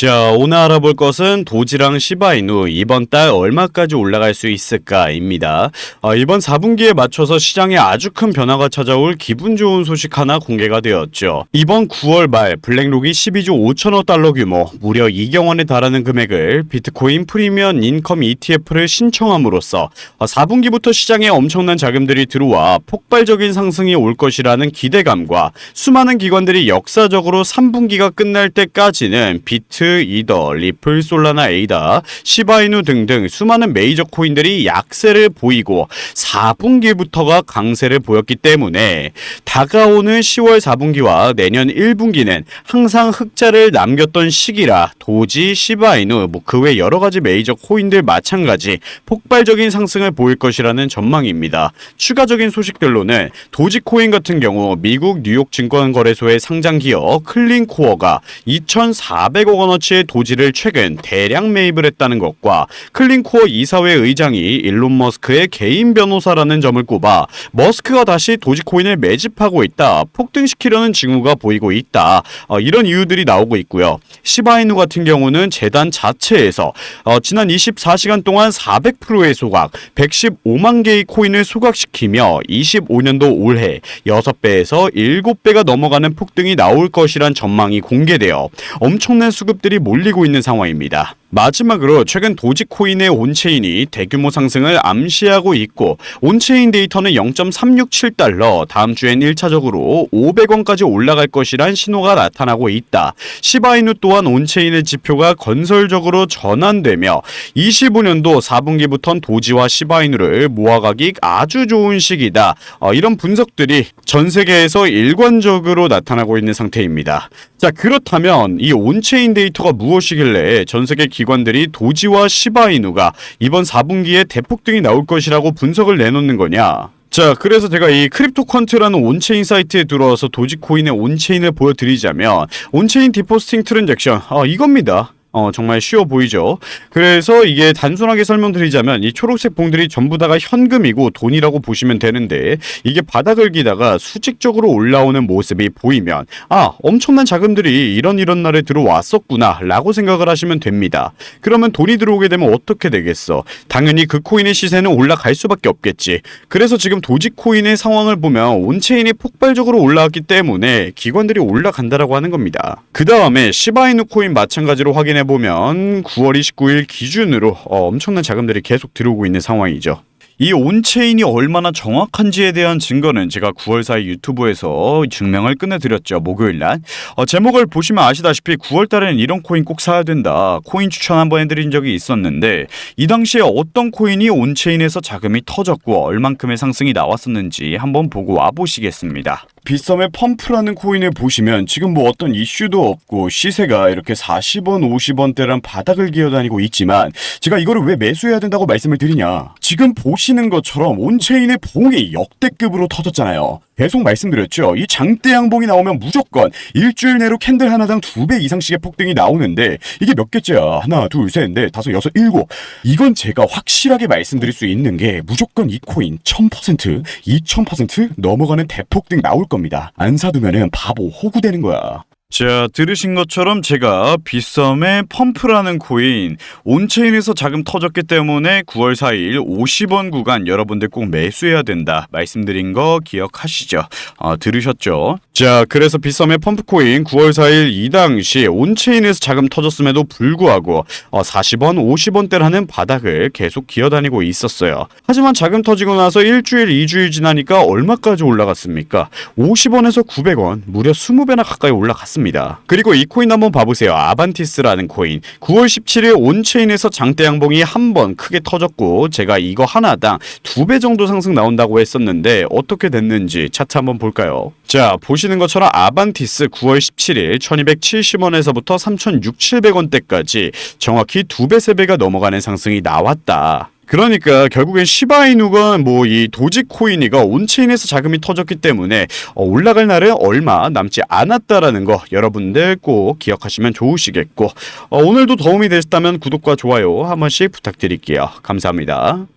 자, 오늘 알아볼 것은 도지랑 시바이누 이번 달 얼마까지 올라갈 수 있을까입니다. 어, 이번 4분기에 맞춰서 시장에 아주 큰 변화가 찾아올 기분 좋은 소식 하나 공개가 되었죠. 이번 9월 말 블랙록이 12조 5천억 달러 규모, 무려 2경 원에 달하는 금액을 비트코인 프리미엄 인컴 ETF를 신청함으로써 어, 4분기부터 시장에 엄청난 자금들이 들어와 폭발적인 상승이 올 것이라는 기대감과 수많은 기관들이 역사적으로 3분기가 끝날 때까지는 비트, 이더, 리플, 솔라나, 에이다, 시바이누 등등 수많은 메이저 코인들이 약세를 보이고 4분기부터가 강세를 보였기 때문에 다가오는 10월 4분기와 내년 1분기는 항상 흑자를 남겼던 시기라 도지, 시바이누, 뭐 그 외 여러 가지 메이저 코인들 마찬가지 폭발적인 상승을 보일 것이라는 전망입니다. 추가적인 소식들로는 도지코인 같은 경우 미국 뉴욕 증권거래소의 상장 기업 클린코어가 2,400억 원어 치의 도지를 최근 대량 매입을 했다는 것과 클린코어 이사회 의장이 일론 머스크의 개인 변호사라는 점을 꼽아 머스크가 다시 도지코인을 매집하고 있다, 폭등시키려는 징후가 보이고 있다. 어, 이런 이유들이 나오고 있고요. 시바이누 같은 경우는 재단 자체에서 어, 지난 24시간 동안 400%의 소각, 115만 개의 코인을 소각시키며 25년도 올해 6배에서 7배가 넘어가는 폭등이 나올 것이란 전망이 공개되어 엄청난 수급들이 몰리고 있는 상황입니다. 마지막으로 최근 도지코인의 온체인이 대규모 상승을 암시하고 있고 온체인 데이터는 0.367달러 다음 주엔 1차적으로 500원까지 올라갈 것이란 신호가 나타나고 있다. 시바이누 또한 온체인의 지표가 건설적으로 전환되며 25년도 4분기부턴 도지와 시바이누를 모아가기 아주 좋은 시기다. 어, 이런 분석들이 전 세계에서 일관적으로 나타나고 있는 상태입니다. 자 그렇다면 이 온체인 데이터가 무엇이길래 전 세계 기관들이 도지와 시바이누가 이번 4분기에 대폭등이 나올 것이라고 분석을 내놓는 거냐? 자, 그래서 제가 이 크립토 퀀트라는 온체인 사이트에 들어와서 도지코인의 온체인을 보여드리자면 온체인 디포스팅 트랜잭션, 아, 이겁니다. 어, 정말 쉬워 보이죠? 그래서 이게 단순하게 설명드리자면 이 초록색 봉들이 전부 다가 현금이고 돈이라고 보시면 되는데 이게 바닥을 기다가 수직적으로 올라오는 모습이 보이면 아, 엄청난 자금들이 이런 이런 날에 들어왔었구나 라고 생각을 하시면 됩니다. 그러면 돈이 들어오게 되면 어떻게 되겠어? 당연히 그 코인의 시세는 올라갈 수밖에 없겠지. 그래서 지금 도지코인의 상황을 보면 온체인이 폭발적으로 올라왔기 때문에 기관들이 올라간다라고 하는 겁니다. 그 다음에 시바이누 코인 마찬가지로 확인해 보면 9월 29일 기준으로 어, 엄청난 자금들이 계속 들어오고 있는 상황이죠. 이 온체인이 얼마나 정확한지에 대한 증거는 제가 9월 4일 유튜브에서 증명을 끝내드렸죠. 목요일 날. 어, 제목을 보시면 아시다시피 9월 달에는 이런 코인 꼭 사야 된다. 코인 추천 한번 해드린 적이 있었는데 이 당시에 어떤 코인이 온체인에서 자금이 터졌고 얼만큼의 상승이 나왔었는지 한번 보고 와보시겠습니다. 빗썸의 펌프라는 코인을 보시면 지금 뭐 어떤 이슈도 없고 시세가 이렇게 40원, 50원대란 바닥을 기어다니고 있지만 제가 이거를 왜 매수해야 된다고 말씀을 드리냐. 지금 보시는 것처럼 온체인의 봉이 역대급으로 터졌잖아요. 계속 말씀드렸죠. 이 장대 양봉이 나오면 무조건 일주일 내로 캔들 하나당 두 배 이상씩의 폭등이 나오는데 이게 몇 개째야? 하나, 둘, 셋, 넷, 다섯, 여섯, 일곱. 이건 제가 확실하게 말씀드릴 수 있는 게 무조건 이 코인 1000%, 2000% 넘어가는 대폭등 나올 겁니다. 안 사두면은 바보 호구되는 거야. 자, 들으신 것처럼 제가 빗썸의 펌프라는 코인 온체인에서 자금 터졌기 때문에 9월 4일 50원 구간 여러분들 꼭 매수해야 된다 말씀드린 거 기억하시죠? 어, 들으셨죠? 자, 그래서 빗썸의 펌프 코인 9월 4일 이 당시 온체인에서 자금 터졌음에도 불구하고 어, 40원, 50원대라는 바닥을 계속 기어다니고 있었어요. 하지만 자금 터지고 나서 일주일, 2주일 지나니까 얼마까지 올라갔습니까? 50원에서 900원, 무려 20배나 가까이 올라갔습니다. 그리고 이 코인 한번 봐보세요. 아반티스라는 코인. 9월 17일 온체인에서 장대 양봉이 한 번 크게 터졌고 제가 이거 하나당 두 배 정도 상승 나온다고 했었는데 어떻게 됐는지 차트 한번 볼까요? 자, 보시는 것처럼 아반티스 9월 17일 1270원에서부터 3600원대까지 정확히 두 배, 세 배가 넘어가는 상승이 나왔다. 그러니까 결국엔 시바이누가 뭐이 도지코인이가 온체인에서 자금이 터졌기 때문에 어, 올라갈 날은 얼마 남지 않았다라는 거 여러분들 꼭 기억하시면 좋으시겠고 어, 오늘도 도움이 되셨다면 구독과 좋아요 한 번씩 부탁드릴게요. 감사합니다.